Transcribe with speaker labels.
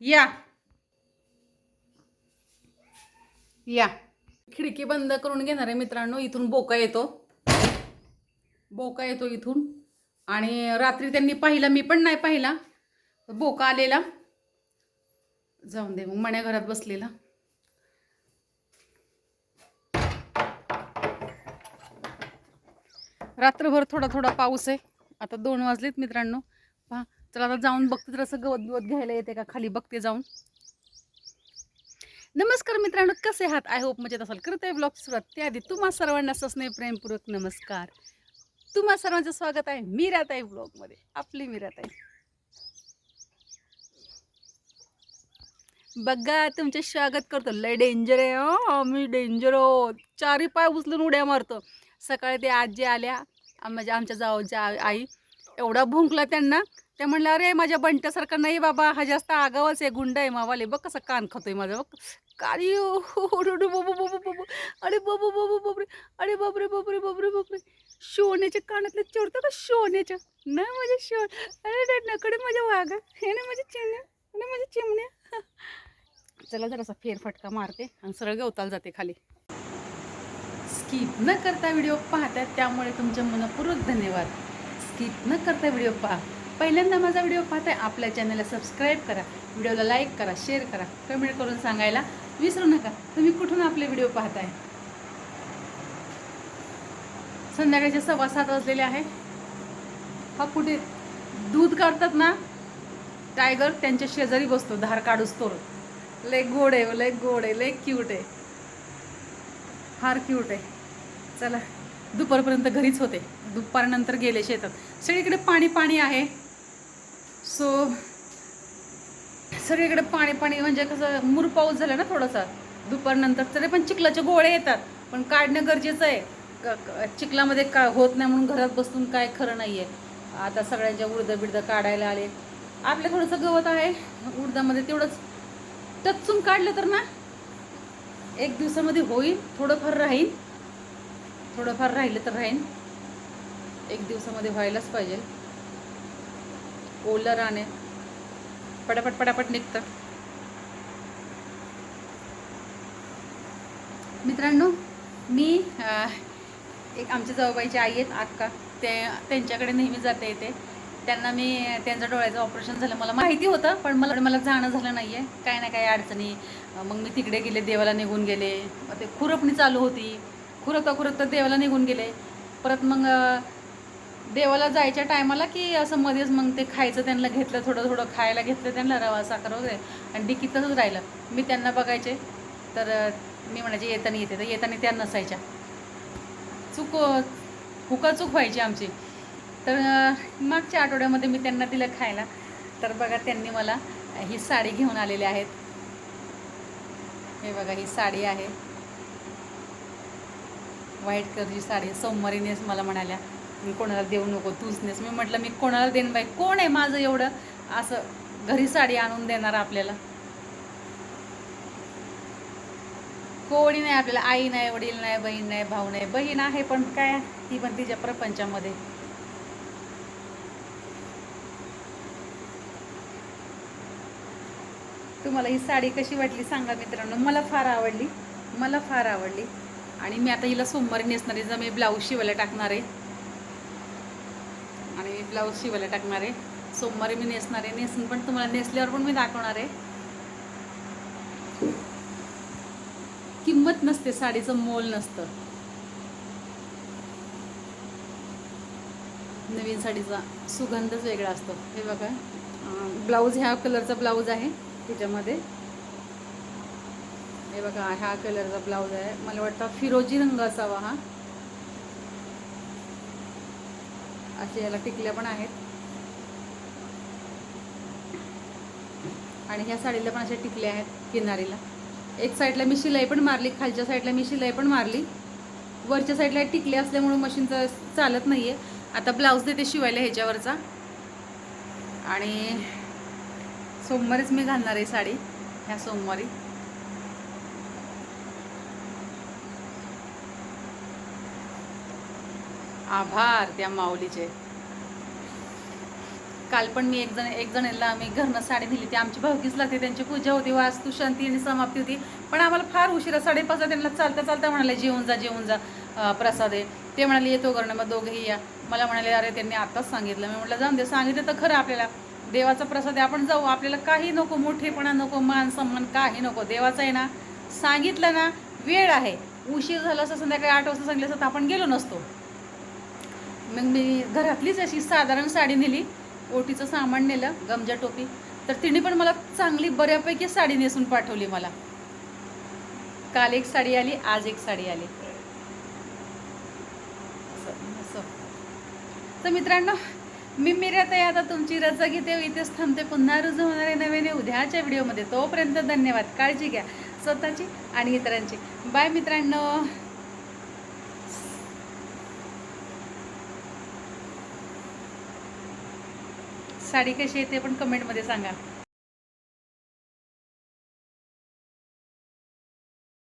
Speaker 1: या. या. खिडकी बंद करून घेणार आहे मित्रांनो इथून बोका येतो. बोका येतो इथून. आणि रात्री त्यांनी पाहिला मी पण नाही पाहिला. बोका आलेला. जाऊन दे मग मण्या घरात बसलेला. रात्रभर थोडा थोडा पाऊस आहे. आता दोन वाजलेत मित्रांनो. पहा चला आता जाऊन बघते तर असं गवत गवत घ्यायला येते का? खाली बघते जाऊन. नमस्कार मित्रांनो कसे आहात? आय होप मजेत असाल. करत आहे ब्लॉग सुरुवात त्याआधी तुम्हा सर्वांना ससने प्रेमपूर्वक नमस्कार. तुम्हा सर्वांचं स्वागत आहे मी राहत आहे ब्लॉगमध्ये आपली मी राहत. आहे बघा तुमचे स्वागत करतो. लय डेंजर आहे आम्ही मी डेंजर हो चारी पाय उचलून उड्या मारतो. सकाळी ते आजी आल्या. म्हणजे आमच्या जाऊच्या आई. एवढा भुंकला त्यांना. त्या म्हणल्या अरे माझ्या बंट्यासारखं नाही बाबा हा जास्त आगावाच आहे गुंड आहे मावाले बघ कसं कान खातोय माझा बघ. काळी बाबू बाबू बाबू अरे बाबू बाबू बाबरे अरे बाबरे बाबरे बाबरे बाबरे शोण्याच्या कानातले चोरतं का शोण्याच्या? नाही माझ्या शो अरे नकडे माझ्या वाघा हे ना माझ्या चिमण्या ना माझ्या चिमण्या. चला जरासा फेरफटका मारते आणि सरळ गवताला जाते खाली. स्किप न करता व्हिडिओ पाहतात त्यामुळे तुमचे मनपूर्वक धन्यवाद. स्किप न करता व्हिडिओ पहा. पहिल्यांदा माझा व्हिडिओ पाहताय आपल्या चॅनलला सबस्क्राईब करा. व्हिडिओला लाईक करा शेअर करा कमेंट करून सांगायला विसरू नका. तुम्ही कुठून आपले व्हिडिओ पाहताय? संध्याकाळचे सव्वा सात वाजलेले आहे. हा कुठे? दूध काढतात ना? टायगर त्यांच्या शेजारी बसतो धार काढूस तोर हो, लय गोड आहे लय गोड आहे लय क्यूट आहे. फार क्यूट आहे. चला दुपारपर्यंत घरीच होते. दुपारनंतर गेले शेतात. सगळीकडे पाणी पाणी आहे. सो सगळीकडे पाणी पाणी म्हणजे कसं मूर पाऊस झाला ना थोडासा दुपारनंतर तरी पण चिखलाचे गोळे येतात पण काढणं गरजेचं आहे. चिखलामध्ये का होत नाही म्हणून घरात बसून काय खरं नाही आहे आता सगळ्यांच्या उडदं बिडदं काढायला आले. आपलं थोडंसं गवत आहे उडदामध्ये तेवढंच टचून काढलं तर ना एक दिवसामध्ये होईल थोडंफार राहील थोडंफार राहिलं तर राहीन. एक दिवसामध्ये व्हायलाच पाहिजे. ओलं पटापट पटापट निघतं. मित्रांनो मी एक आमच्या जवळबाईची आई आहेत अक्का ते त्यांच्याकडे नेहमी जाते येते त्यांना मी त्यांचं डोळ्याचं ऑपरेशन झालं. मला माहिती होतं पण मला मला जाणं झालं नाही आहे काय ना काय अडचणी. मग मी तिकडे गेले देवाला निघून गेले. मग ते खुरपणी चालू होती. खुरपता खुरपता देवाला निघून गेले. परत मग देवाला जायच्या टायमाला की असं मध्येच मग ते खायचं त्यांना घेतलं थोडं थोडं खायला घेतलं त्यांना रवा साखर वगैरे. आणि डिकी तसंच राहिलं. मी त्यांना बघायचे. तर मी म्हणायचे येताना येते. तर येताना त्या नसायच्या. चुक हुका चूक व्हायची आमची. तर मागच्या आठवड्यामध्ये मी त्यांना दिलं खायला. तर बघा त्यांनी मला ही साडी घेऊन आलेली आहेत. हे बघा ही साडी आहे. व्हाईट कलरची साडी सोमवारी नेस मला म्हणाल्या. मी कोणाला देऊ नको तूच नेस. मी म्हटलं मी कोणाला देईन बाई? कोण आहे माझं एवढं असं घरी साडी आणून देणार आपल्याला? कोणी नाही आपल्याला आई नाही वडील नाही बहीण नाही भाऊ नाही. बहीण आहे पण काय? ती पण तिच्या प्रपंचामध्ये. तुम्हाला ही साडी कशी वाटली सांगा मित्रांनो. मला फार आवडली. मला फार आवडली. आणि मी आता हिला सोमवारी नेसणार आहे. जर मी ब्लाऊज शिवायला टाकणार आहे. आणि मी ब्लाऊज शिवायला टाकणार आहे. सोमवारी मी नेसणार आहे. नेसून पण तुम्हाला नेसल्यावर पण मी दाखवणार आहे. किंमत नसते साडीचं मोल नसतं. नवीन साडीचा सुगंधच वेगळा असतो. हे बघा. ब्लाऊज ह्या कलरचा ब्लाऊज आहे त्याच्यामध्ये हे बघा ह्या कलरचा ब्लाऊज आहे. मला वाटतं फिरोजी रंग असावा हा. असे याला टिकल्या पण आहेत. आणि ह्या साडीला पण अशा टिकल्या आहेत किनारीला. एक साईडला मी शिलाई पण मारली खालच्या साईडला मी शिलाई पण मारली. वरच्या साईडला टिकले असल्यामुळे मशीनचं चालत नाही आहे आता ब्लाऊज देते शिवायला ह्याच्यावरचा. आणि सोमवारीच मी घालणार आहे साडी ह्या सोमवारी. आभार त्या माऊलीचे. काल पण मी एक जण एक जणीला आम्ही घरनं साडी दिली ती आमची भावकीच लागते त्यांची पूजा होती वास्तू शांती आणि समाप्ती होती. पण आम्हाला फार उशिरा साडेपाचला त्यांना चालता चालता म्हणाले जेवून जा जेवून जा प्रसाद. आहे ते म्हणाले येतो घरनं मग दोघेही या. मला म्हणाले अरे त्यांनी आत्ताच सांगितलं. मी म्हटलं जाऊन दे सांगितलं तर खरं आपल्याला. देवाचा प्रसाद आहे आपण जाऊ. आपल्याला काही नको मोठेपणा नको मान सन्मान काही नको. देवाचं आहे ना सांगितलं ना वेळ आहे. उशीर झाला असं संध्याकाळी आठ वाजता सांगितलं असतं तर आपण गेलो नसतो. मग मी घरातलीच अशी साधारण साडी नेली ओटीचं सामान नेलं गमजा टोपी. तर तिने पण मला चांगली बऱ्यापैकी साडी नेसून पाठवली मला. काल एक साडी आली आज एक साडी आली. तर मित्रांनो मी मिरत आहे आता तुमची रजा घेते इथेच थांबते. पुन्हा रुजू होणारे आहे उद्याच्या व्हिडिओमध्ये. तोपर्यंत धन्यवाद. काळजी घ्या. स्वतःची आणि इतरांची. बाय मित्रांनो. साडी कशी आहे ते पण कमेंटमध्ये सांगा.